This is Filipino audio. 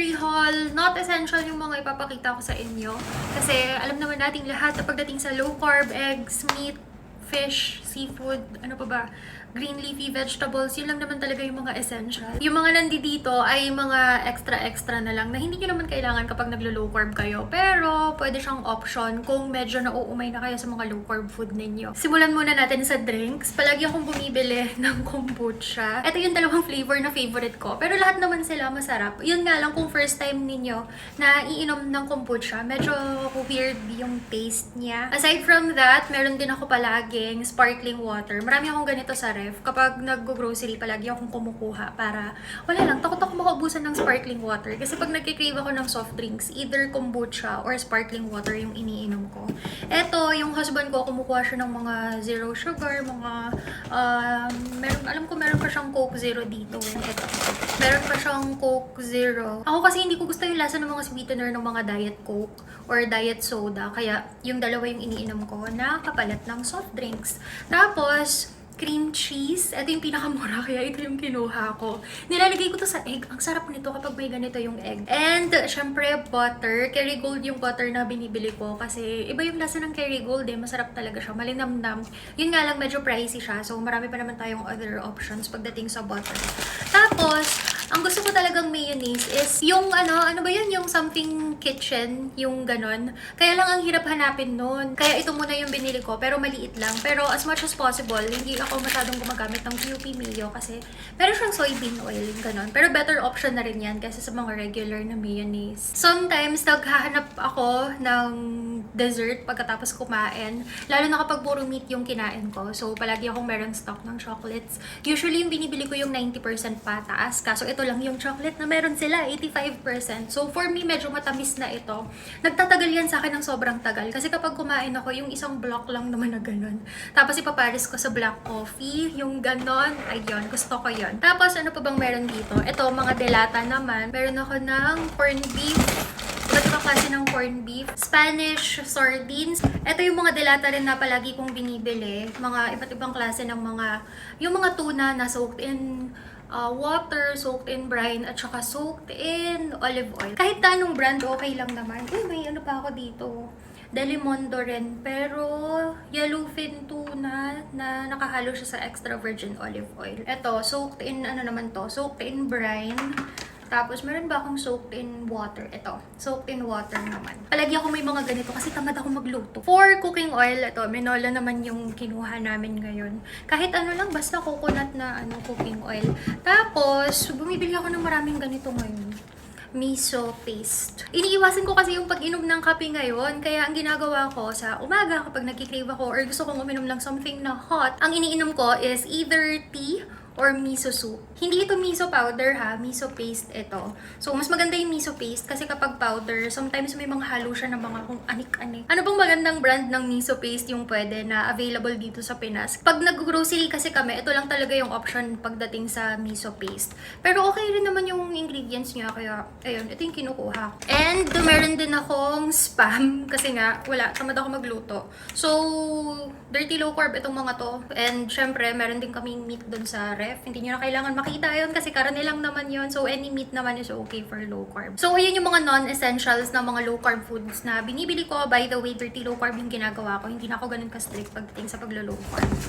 grocery haul. Not essential yung mga ipapakita ko sa inyo. Kasi alam naman nating lahat na pagdating sa low carb, eggs, meat, fish, seafood, ano pa ba, green leafy vegetables, yun lang naman talaga yung mga essential. Yung mga nandito ay mga extra-extra na lang na hindi nyo naman kailangan kapag naglo-low carb kayo. Pero pwede siyang option kung medyo nauumay na kayo sa mga low carb food ninyo. Simulan muna natin sa drinks. Palagi akong bumibili ng kombucha. Ito yung dalawang flavor na favorite ko. Pero lahat naman sila masarap. Yun nga lang kung first time ninyo na iinom ng kombucha, medyo weird yung taste niya. Aside from that, meron din ako palaging sparkling water. Marami akong ganito sa ref. Kapag nag-grocery, palagi akong kumukuha para, wala lang, takot ako makaubusan ng sparkling water. Kasi pag nagkikrave ako ng soft drinks, either kombucha or sparkling water yung iniinom ko. Eto, yung husband ko, kumukuha siya ng mga zero sugar, mga, um, meron, alam ko meron pa siyang Coke Zero dito. Eto. Meron pa siyang Coke Zero. Ako kasi hindi ko gusto yung lasa ng mga sweetener ng mga diet Coke or diet soda. Kaya yung dalawa yung iniinom ko na kapalit ng soft drinks. Tapos, cream cheese. Ito yung pinakamura, kaya ito yung kinuha ko. Nilalagay ko to sa egg. Ang sarap nito kapag may ganito yung egg. And, syempre, butter. Kerrygold yung butter na binibili ko kasi iba yung lasa ng Kerrygold eh. Masarap talaga siya. Malinamnam. Yun nga lang, medyo pricey siya. So, marami pa naman tayong other options pagdating sa butter. Tapos, ang gusto ko talagang mayonnaise is yung ano, ano ba yun? Yung something kitchen, yung ganon. Kaya lang ang hirap hanapin nun. Kaya ito muna yung binili ko, pero maliit lang. Pero as much as possible, hindi ako masyadong gumagamit ng QP mayo kasi meron siyang soybean oil, ganon. Pero better option na rin yan kasi sa mga regular na mayonnaise. Sometimes, naghahanap ako ng dessert pagkatapos kumain. Lalo na kapag puro meat yung kinain ko. So, palagi akong meron stock ng chocolates. Usually, yung binibili ko yung 90% pataas. Kaso ito lang yung chocolate na meron sila, 85%. So, for me, medyo matamis na ito. Nagtatagal yan sa akin ng sobrang tagal. Kasi kapag kumain ako, yung isang block lang naman na ganun. Tapos ipapares ko sa black coffee, yung ganon. Ayun, gusto ko yon. Tapos, ano pa bang meron dito? Ito, mga delata naman. Meron ako ng corned beef. Iba't ibang klase ng corned beef. Spanish sardines. Ito yung mga delata rin na palagi kong binibili. Mga iba't ibang klase ng mga, yung mga tuna na soaked in uh, water, soaked in brine, at saka soaked in olive oil. Kahit anong brand, okay lang naman. Uy, may ano pa ako dito. Delimondo rin. Pero, yellowfin tuna na nakahalo siya sa extra virgin olive oil. Ito, soaked in, ano naman to, soaked in brine. Tapos, meron ba akong soaked in water? Ito, soaked in water naman. Palagi ako may mga ganito kasi tamad ako magluto. For cooking oil, ito, minola naman yung kinuha namin ngayon. Kahit ano lang, basta coconut na ano, cooking oil. Tapos, bumibili ako ng maraming ganito ngayon miso paste. Iniiwasan ko kasi yung pag-inom ng kape ngayon, kaya ang ginagawa ko sa umaga kapag nagkikrave ako or gusto kong uminom ng something na hot, ang iniinom ko is either tea or miso soup. Hindi ito miso powder ha, miso paste ito. So, mas maganda yung miso paste kasi kapag powder, sometimes may mga halo siya ng mga kung anik-anik. Ano bang magandang brand ng miso paste yung pwede na available dito sa Pinas? Pag nag-grocery kasi kami, ito lang talaga yung option pagdating sa miso paste. Pero okay rin naman yung ingredients niya, kaya ayun, ito yung kinukuha. And meron din akong spam kasi nga, wala, tamad ako magluto. So, dirty low carb itong mga to. And syempre, meron din kaming meat dun sa ref. Hindi nyo na kailangan makita yun kasi karne lang naman yun. So, any meat naman is okay for low carb. So, ayun yung mga non-essentials na mga low carb foods na binibili ko. By the way, dirty low carb yung ginagawa ko. Hindi na ako ganun ka-strict pagdating sa paglo-low carb.